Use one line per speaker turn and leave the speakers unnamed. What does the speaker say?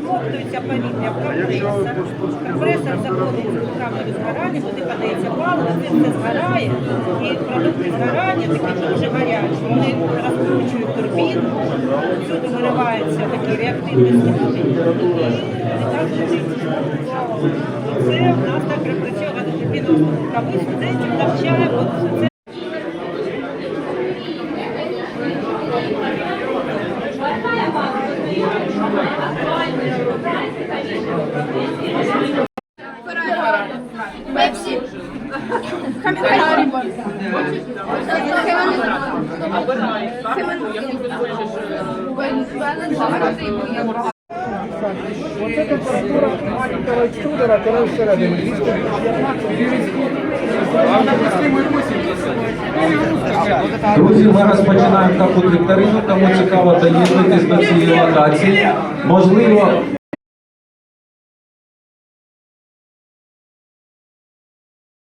Смоктується повітря в компресор. Компресор заходить в руками згорання, туди подається паливо, цим це згорає, і продукти згорання такі дуже гарячі. Вони розкручують турбіну, всюди вириваються такі реактивні летить. Це в нас так припрацьовано відносно рукави, студентів навчаємо. Це
Пепсі.
Оце температура маленького екструдера, коли всередині 215.
Друзі, ми розпочинаємо таку вікторину, тому цікаво доїздитись до цієї локації. Можливо,